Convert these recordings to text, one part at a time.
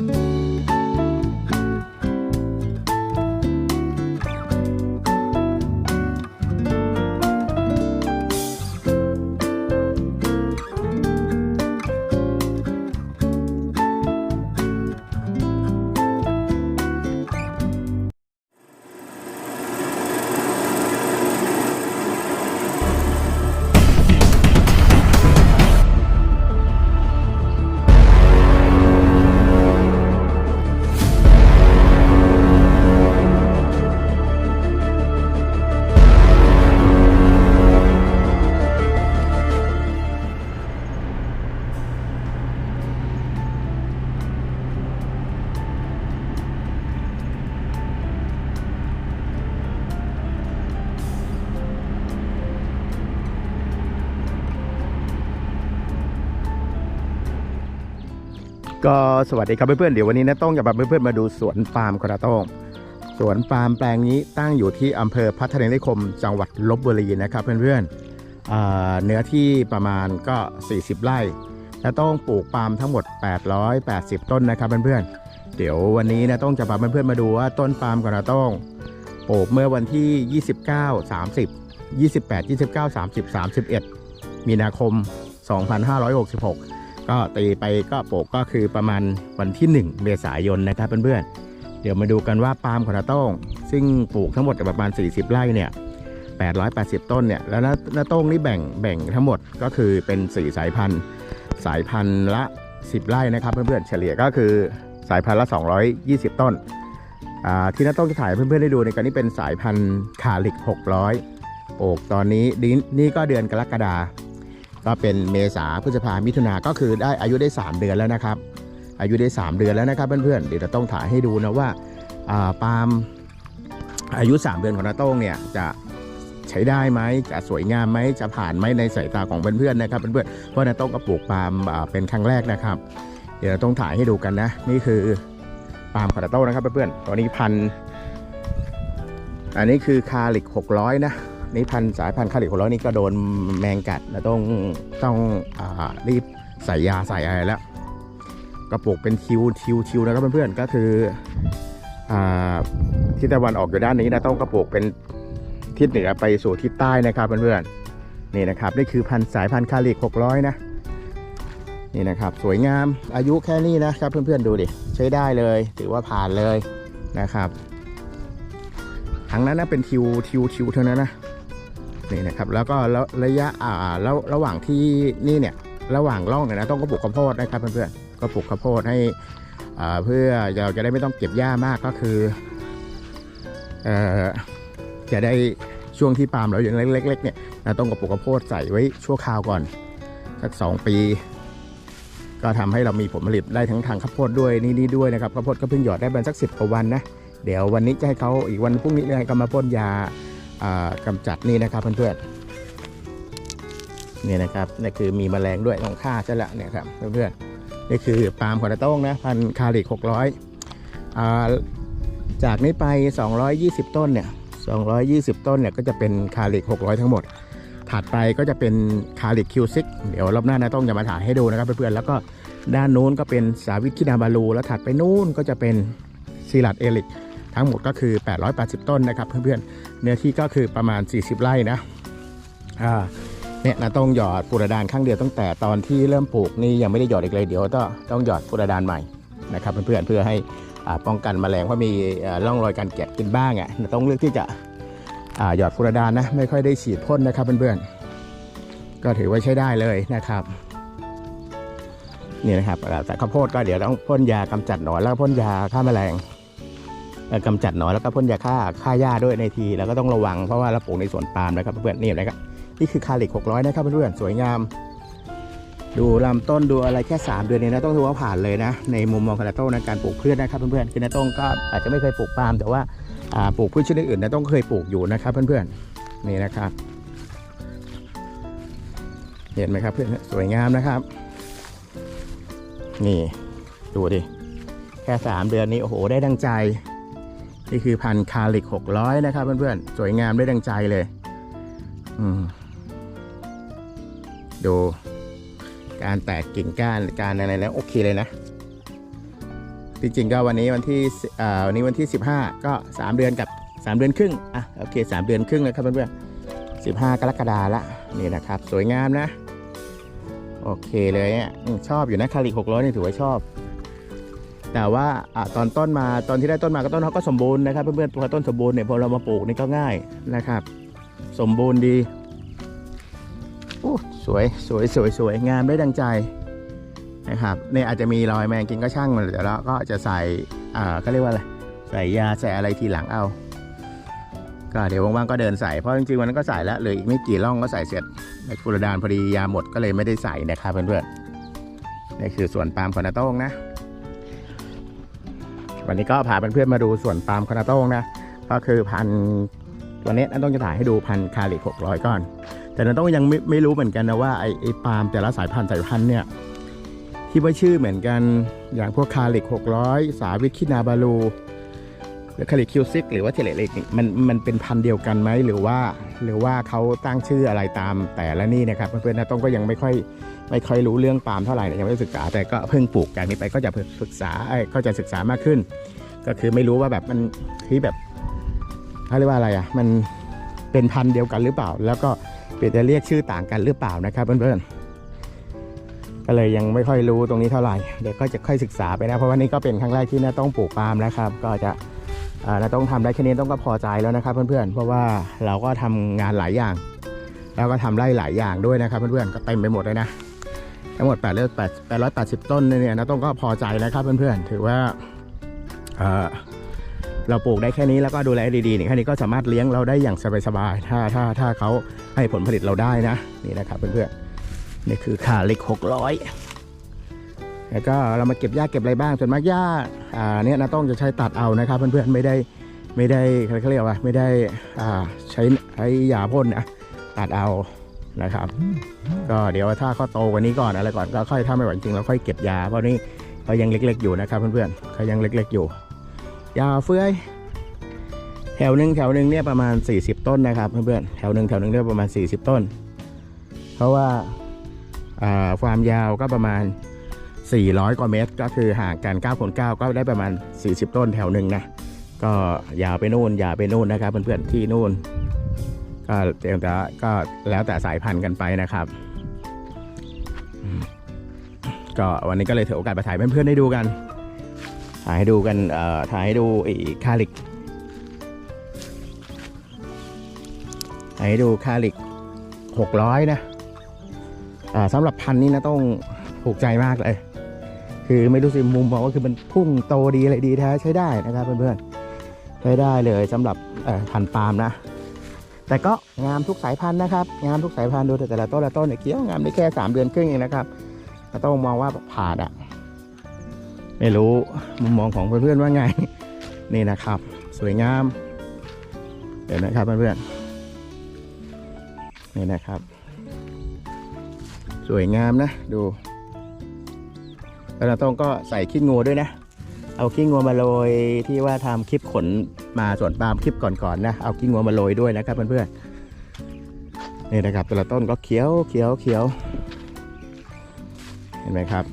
Bye. ก็สวัสดีครับเพื่อนๆเดี๋ยววันนี้นะต้องจะพาเพื่อนๆมาดูสวนปาล์มกระต้องสวนปาล์มแปลงนี้ตั้งอยู่ที่อำเภอพัฒนานิคม จังหวัดลบบุรีนะครับเพื่อนๆเนื้อที่ประมาณก็ 40 ไร่ และต้องปลูกปาล์มทั้งหมด 880 ต้นนะครับเพื่อนๆเดี๋ยววันนี้นะต้องจะพาเพื่อนๆมาดูว่าต้นปาล์มกระต้องปลูกเมื่อวันที่ 29 30 28 29 30 31 มีนาคม 2566 ก็ตีไปก็โปกก็คือประมาณวันที่ 1 เมษายนนะครับเพื่อนๆเดี๋ยวมาดูกันว่าปาล์มของนาโต้งซึ่งปลูกทั้งหมดประมาณ 40 ไร่เนี่ย880 ต้นเนี่ยแล้วนานาโต้งนี่แบ่งแบ่งทั้งหมดก็คือเป็น 4 สายพันธุ์ สายพันธุ์ละ 10 ไร่นะครับเพื่อนๆเฉลี่ยก็คือสายพันธุ์ละ 220 ต้นอ่าที่นาโต้งจะถ่ายเพื่อนๆได้ดูในการนี้เป็นสายพันธุ์คาลิก 600ปลูกตอนนี้นี่นี่ก็เดือนกรกฎา ก็เป็นเมษาพฤษภามิถุนาก็คือได้อายุได้ 3 เดือนแล้วนะครับ อายุได้ 3 เดือนแล้วนะครับเพื่อนๆเดี๋ยวเราต้องถ่ายให้ดูนะว่าปาล์มอายุ 3 เดือนของนาโต้งเนี่ยจะใช้ได้ไหมจะสวยงามไหมจะผ่านไหมในสายตาของเพื่อนๆนะครับเพื่อนๆเพราะนาโต้งก็ปลูกปาล์มเป็นครั้งแรกนะครับ เดี๋ยวเราต้องถ่ายให้ดูกันนะ นี่คือปาล์มของนาโต้งนะครับเพื่อนๆตอนนี้พันอันนี้คือคาลิก600 นะ นี่พันสายพันธุ์คาลิของเรานี่ก็โดนแมงกัดแล้วต้องต้องอารีบใส่ยาใส่อะไรแล้วก็ปลูกเป็นทิวทิวทิวนะครับเพื่อนๆก็คืออาทิศตะวันออกอยู่ด้านนี้นะต้องกระปลูกเป็นทิศเหนือไปสู่ทิศใต้นะครับเพื่อนๆนี่นะครับนี่คือพันสายพันธุ์คาลิก600 นะนี่นะครับสวยงามอายุแค่นี้นะครับเพื่อนๆดูดิใช้ได้เลยถือว่าผ่านเลยนะครับทั้งนั้นนะเป็นทิวทิวทิวเท่านั้นนะ นี่นะครับแล้วก็ระยะอ่าแล้วระหว่างที่นี่เนี่ยระหว่างร่องเนี่ยนะต้องก็ปลูกข้าวโพดนะครับเพื่อนๆก็ปลูกข้าวโพดให้อ่าเพื่อเราจะได้ไม่ต้องเก็บหญ้ามากก็คือเอ่อจะได้ช่วงที่ปาล์มเราอย่างเล็กๆเนี่ยต้องก็ปลูกข้าวโพดใส่ไว้ชั่วคราวก่อนสักสองปี ก็ทำให้เรามีผลผลิตได้ทั้งทางข้าวโพดด้วยนี่นี่ด้วยนะครับข้าวโพดก็เพิ่งหยอดได้ประมาณสักสิบกว่าวันนะเดี๋ยววันนี้จะให้เขาอีกวันพรุ่งนี้ให้เขามาพ่นยา กำจัดนี่นะครับเพื่อนๆนี่นะครับนี่คือมีแมลงด้วยต้องฆ่าซะละเนี่ยครับเพื่อนๆนี่คือปาล์มขนโต้งนะพันคาริก600อ่าจากนี้ไป 220 ต้นเนี่ย 220 ต้นเนี่ยก็จะเป็นคาริก600 ทั้งหมด ถัดไปก็จะเป็นคาริกคิวซิกเดี๋ยวรอบหน้านะต้องจะมาถ่ายให้ดูนะครับเพื่อนๆ แล้วก็ด้านนู้นก็เป็นสาวิตคินาบาลู แล้วถัดไปนู้นก็จะเป็นซีลัดเอลิก ทั้งหมดก็คือ 880 ต้นนะครับ เพื่อนๆเนื้อที่ก็คือประมาณ 40 ไร่นะอ่าเนี่ยนะต้องหยอดฟูรดานข้างเดียวตั้งแต่ตอนที่เริ่มปลูกนี่ยังไม่ได้หยอดอีกเลยเดี๋ยวต้องต้องหยอดฟูรดานใหม่นะครับเพื่อนๆเพื่อให้อ่าป้องกันแมลงเพราะมีอ่าร่องรอยการเก็บกินบ้างอะนะต้องเลือกที่จะอ่าหยอดฟูรดานนะไม่ค่อยได้ฉีดพ่นนะครับเพื่อนๆก็ถือว่าใช้ได้เลยนะครับนี่นะครับแต่ข้าวโพดก็เดี๋ยวต้องพ่นยากำจัดหนอนแล้วพ่นยาฆ่าแมลง กำจัดหนอนแล้วก็พ่นยาฆ่าฆ่าหญ้าด้วยในที แล้วก็ต้องระวังเพราะว่าเราปลูกในสวนปาล์มนะครับเพื่อนนี่นะครับนี่คือคาลิก600 นะครับเพื่อนสวยงาม ดูลำต้นดูอะไรแค่ 3 เดือนเองนะต้องถือว่าผ่านเลยนะ ในมุมมองของนาโต้ในการปลูกพืชนะครับเพื่อนๆคือนาโต้งก็อาจจะไม่เคยปลูกปาล์มแต่ว่าปลูกพืชชนิดอื่นนาต้องเคยปลูกอยู่นะครับเพื่อนๆนี่นะครับเห็นไหมครับเพื่อนสวยงามนะครับ นี่ ดูดิ แค่ 3 เดือนนี้ โอ้โห ได้ดังใจ นี่คือพันคาลิก 600 นะครับเพื่อนๆ สวยงามได้ดังใจเลยดูการแตกกิ่งก้านการอะไรแล้วโอเคเลยนะจริงๆก็วันนี้วันที่วันนี้วันที่ 15 ก็ 3 เดือนกับ 3 เดือนครึ่งอะโอเค 3 เดือนครึ่งนะครับเพื่อนๆ15 กรกฎาละนี่นะครับ สวยงามนะ โอเคเลยอะชอบอยู่นะคาริก600นี่ถือว่าชอบ แต่ว่าอตอนต้นมาตอนที่ได้ต้นมาก็ต้นเขาก็สมบูรณ์นะครับเพื่อนๆตัวต้นสมบูรณ์เนี่ยพอเรามาปลูกนี่ก็ง่ายนะครับ สมบูรณ์ดีโอ้สวยสวยสวยสวยงามได้ดังใจนะครับเนี่ยอาจจะมีรอยแมงกินก็ช่างมันแต่แล้วก็จะใส่อ่าเขาเรียกว่าอะไรใส่ยาใส่อะไรทีหลังเอา ก็เดี๋ยวว่างๆก็เดินใส่เพราะจริงๆวันนั้นก็ใส่แล้วเลยอีกไม่กี่ร่องก็ใส่เสร็จในฟูรดานพอดียาหมดก็เลยไม่ได้ใส่นะครับเพื่อนๆนี่คือสวนปาล์มคอนาโต้งนะ วันนี้ก็พาเพื่อนๆมาดูสวนปาล์มคอนาโต้งนะ ก็คือพันธุ์ตัวนี้นั่นต้องจะถ่ายให้ดูพันธุ์คาริกร้อยก่อน แต่นั่นต้องยังไม่ไม่รู้เหมือนกันนะว่าไอ้ไอ้ปาล์มแต่ละสายพันธุ์สายพันธุ์เนี่ยที่ว่าชื่อเหมือนกันอย่างพวกคาริกร้อยสาวิตคินาบาลู คาริคิวซิกหรือว่าเทเลเล็กมันมันเป็นพันเดียวกันไหมหรือว่า หรือว่าเขาตั้งชื่ออะไรตามแต่ละนี่นะครับเพื่อนๆนะต้องก็ยังไม่ค่อยไม่ค่อยรู้เรื่องปาล์มเท่าไหร่นะยังไม่ได้ศึกษาแต่ก็เพิ่งปลูกจากนี้ไปก็จะศึกษาก็จะศึกษามากขึ้น ก็คือไม่รู้ว่าแบบมันที่แบบเขาเรียกว่าอะไรอะมันเป็นพันเดียวกันหรือเปล่า แล้วก็เปลี่ยนจะเรียกชื่อต่างกันหรือเปล่านะครับเพื่อนๆก็เลยยังไม่ค่อยรู้ตรงนี้เท่าไหร่เดี๋ยวก็จะค่อยศึกษาไปนะเพราะว่านี่ก็เป็นครั้งแรกที่น้าต้องปลูกปาล์มนะครับ ก็จะ อ่าต้องทำได้แค่นี้ต้องก็พอใจแล้วนะครับเพื่อนๆ เพราะว่าเราก็ทำงานหลายอย่าง แล้วก็ทำไร่หลายอย่างด้วยนะครับเพื่อนๆ ก็เต็มไปหมดเลยนะทั้งหมด8 8 880ต้นเนี่ยนะต้องก็พอใจนะครับเพื่อนๆ ถือว่าเอ่อเราปลูกได้แค่นี้แล้วก็ดูแลดีๆนี่แค่นี้ก็สามารถเลี้ยงเราได้อย่างสบายๆ ถ้าถ้าถ้าเขาให้ผลผลิตเราได้นะนี่นะครับเพื่อนๆ นี่คือขาเล็ก600 แล้วก็เรามาเก็บหญ้าเก็บอะไรบ้างส่วนมากหญ้าอ่าเนี่ยนะต้องจะใช้ตัดเอานะครับ เพื่อนๆไม่ได้ไม่ได้เขาเรียกว่าไม่ได้อ่าใช้ใช้ยาพ่นนะตัดเอานะครับ ก็เดี๋ยวถ้าเขาโตกว่านี้ก่อนอะไรก่อนก็ค่อยถ้าไม่ไหวจริงเราค่อยเก็บยาเพราะนี่เขายังเล็ก ๆ อยู่นะครับเพื่อนๆเขายังเล็ก ๆ อยู่ยาเฟื้อยแถวหนึ่งแถวหนึ่งเนี่ยประมาณ 40 ต้นนะครับเพื่อนๆแถวหนึ่งแถวหนึ่งเนี่ยประมาณ 40 ต้น เพราะว่าความยาวก็ประมาณ 400 กว่าเมตร ก็คือห่างกัน9คน9ก็ได้ประมาณ 40 ต้นแถวหนึ่งนะ ก็ยาวไปนู่นยาวไปนู่นนะครับเพื่อนๆที่นู่น ก็เตียงแต่ก็แล้วแต่สายพันธุ์กันไปนะครับก็วันนี้ก็เลยถือโอกาสมาถ่ายเพื่อนๆได้ดูกันถ่ายให้ดูกันเอ่อถ่ายให้ดูไอีคาลิกถ่ายให้ดูคาลิกหกร้อยนะอ่าสำหรับพันธุ์นี้นะต้องถูกใจมากเลย คือไม่รู้สิมุมมองว่าคือมันพุ่งโตดีอะไรดีแท้ใช้ได้นะครับเพื่อนๆใช้ได้เลยสำหรับเอ่อพันปาล์มนะ แต่ก็งามทุกสายพันธุ์นะครับ งามทุกสายพันธุ์ดูแต่แต่ละต้นละต้นเนี่ยเกี้ยวงามได้แค่สามเดือนครึ่งเองนะครับก็ต้องมองว่าผ่านอะไม่รู้มุมมองของเพื่อนๆว่าไงนี่นะครับ สวยงาม เดี๋ยวนะครับเพื่อนๆนี่นะครับ สวยงามนะดู แล้วเราต้องก็ใส่ขี้งูด้วยนะ เอาขี้งูมาโรยที่ว่าทำคลิปขนมาสวนปาล์มคลิปก่อนๆนะเอาขี้งูมาโรยด้วยนะครับเพื่อนๆนี่นะครับแต่ละต้นก็เขียวเขียวเขียวเห็นไหมครับ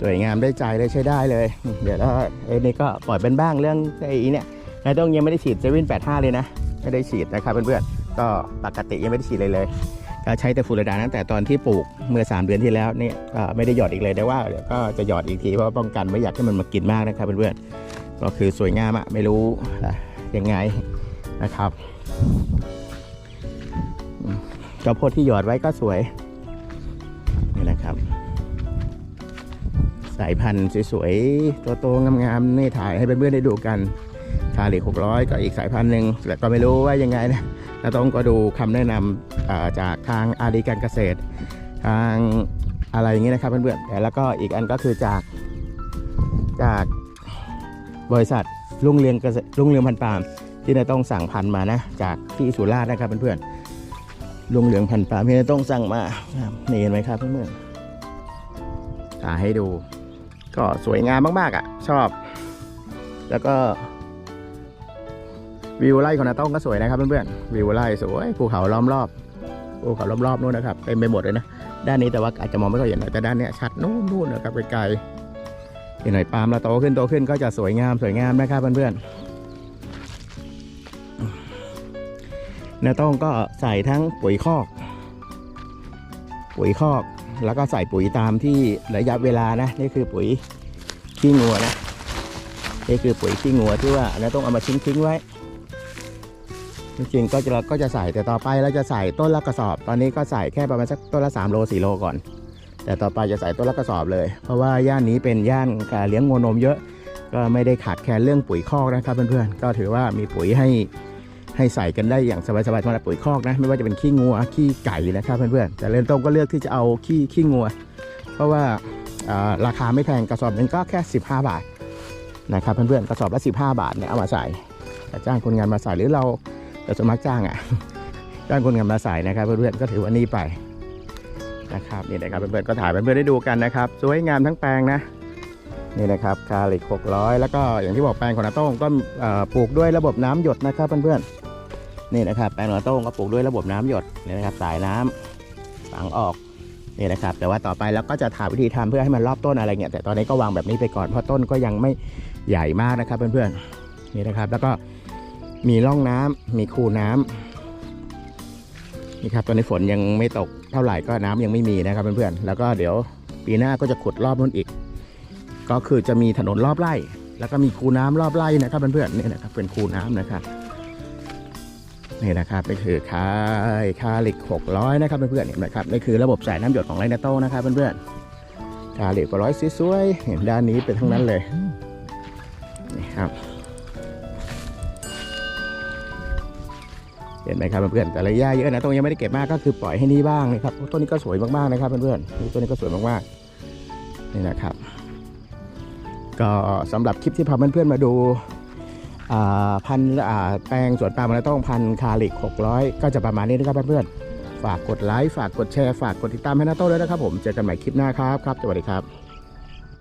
สวยงามได้ใจเลยใช้ได้เลย เดี๋ยวแล้วไอ้นี่ก็ปล่อยเป็นบ้างเรื่องไอ้เนี่ยนายต้องยังไม่ได้ฉีดเซเว่นแปดห้าเลยนะ ไม่ได้ฉีดนะครับเพื่อนๆก็ปกติยังไม่ได้ฉีดเลยเลย ก็ใช้แต่ฟูรดานตั้งแต่ตอนที่ปลูกเมื่อ 3 เดือนที่แล้วนี่ไม่ได้หยอดอีกเลยได้ว่าเดี๋ยวก็จะหยอดอีกทีเพราะป้องกันไม่อยากให้มันมากินมากนะครับเพื่อนๆก็คือสวยงามอะไม่รู้ยังไงนะครับอืมข้าโพดที่หยอดไว้ก็สวยนี่นะครับ สายพันธุ์สวยๆตัวโตงามๆนี่ถ่ายให้เพื่อนๆได้ดูกันคาริหกร้อยก็อีกสายพันธุ์หนึ่งแต่ก็ไม่รู้ว่ายังไงนะเราต้องก็ดูคำแนะนำอ่า จากทางอาดีการเกษตร ทางอะไรอย่างนี้นะครับเพื่อนๆแต่แล้วก็อีกอันก็คือจากจากบริษัทรุ่งเรืองเกษตรรุ่งเรืองพันปาล์มที่นายต้องสั่งพันมานะ จากที่สุราษฎร์นะครับเพื่อนๆรุ่งเรืองพันปาล์มที่นายต้องสั่งมานี่เห็นไหมครับเพื่อนๆถ่ายให้ดู ก็สวยงามมากๆอะ ชอบ แล้วก็วิวไล่ของนาต้องก็สวยนะครับเพื่อนๆวิวไล่สวยภูเขาล้อมรอบ ภูเขารอบๆนู่นนะครับเต็มไปหมดเลยนะด้านนี้แต่ว่าอาจจะมองไม่ค่อยเห็นหน่อยแต่ด้านเนี้ยชัดนู่นนู่นนะครับไกลๆอีกหน่อยปาล์มเราโตขึ้นโตขึ้นก็จะสวยงามสวยงามนะครับเพื่อนๆนาต้องก็ใส่ทั้งปุ๋ยคอก ปุ๋ยคอก แล้วก็ใส่ปุ๋ยตามที่ระยะเวลานะนี่คือปุ๋ยขี้งัวนะนี่คือปุ๋ยขี้งัวที่ว่านาต้องเอามาทิ้งทิ้งๆไว้ จริงๆก็จะเราก็จะใส่แต่ต่อไปเราจะใส่ต้นละกระสอบ ตอนนี้ก็ใส่แค่ประมาณสักต้นละ3โล4โลก่อน แต่ต่อไปจะใส่ต้นละกระสอบเลย เพราะว่าย่านนี้เป็นย่านการเลี้ยงงัวนมเยอะ ก็ไม่ได้ขาดแคลนเรื่องปุ๋ยคอกนะครับเพื่อนๆก็ถือว่ามีปุ๋ยให้ให้ใส่กันได้อย่างสบายๆสำหรับปุ๋ยคอกนะ ไม่ว่าจะเป็นขี้งัวขี้ไก่นะครับเพื่อนๆแต่เริ่มต้นก็เลือกที่จะเอาขี้ขี้งัว เพราะว่าราคาไม่แพงกระสอบนึงก็แค่ 15 บาทนะครับเพื่อนๆกระสอบละ 15 บาทเนี่ยเอามาใส่จ้างคนงานมาใส่หรือเรา เราสมัครจ้างอะจ้างคนงานมาใส่นะครับเพื่อนๆก็ถือว่านี่ไปนะครับนี่นะครับเพื่อนๆก็ถ่ายเพื่อนๆได้ดูกันนะครับสวยงามทั้งแปลงนะนี่นะครับคาลิก600 แล้วก็อย่างที่บอกแปลงของนาโต้งก็ปลูกด้วยระบบน้ำหยดนะครับเพื่อนๆนี่นะครับแปลงของนาโต้งก็ปลูกด้วยระบบน้ำหยดนี่นะครับสายน้ำฝังออกนี่นะครับแต่ว่าต่อไปเราก็จะถามวิธีทำเพื่อให้มันรอบต้นอะไรเงี้ยแต่ตอนนี้ก็วางแบบนี้ไปก่อนเพราะต้นก็ยังไม่ใหญ่มากนะครับเพื่อนๆนี่นะครับแล้วก็ มีร่องน้ำมีคูน้ำนี่ครับตอนนี้ฝนยังไม่ตกเท่าไหร่ก็น้ำยังไม่มีนะครับเพื่อนๆแล้วก็เดี๋ยวปีหน้าก็จะขุดรอบนู้นอีก ก็คือจะมีถนนรอบไร่ แล้วก็มีคูน้ำรอบไร่นะครับเพื่อนๆนี่นะครับเป็นคูน้ำนะครับนี่นะครับนี่คือคายคาลิก600นะครับเพื่อนๆเห็นไหมครับนี่คือระบบสายน้ำหยดของไรนาโต้นะครับเพื่อนๆคาลิกร้อยสวยๆเห็นด้านนี้เป็นทั้งนั้นเลยนี่ครับ เห็นไหมครับเพื่อนๆแต่ระยะเยอะนะตรงยังไม่ได้เก็บมากก็คือปล่อยให้นี่บ้างนะครับต้นนี้ก็สวยมากๆนะครับเพื่อนๆต้นนี้ก็สวยมากๆนี่นะครับ ก็สำหรับคลิปที่พาเพื่อนๆมาดูาพันาแปลงสวนปาล์มและต้องพันคาลิก 600 ก็จะประมาณนี้นะครับเพื่อนๆฝากกดไลค์ฝากกดแชร์ฝากกดติดตามให้นาโต้ด้วยนะครับผมเจอกันใหม่คลิปหน้าครับครับสวัสดีครับ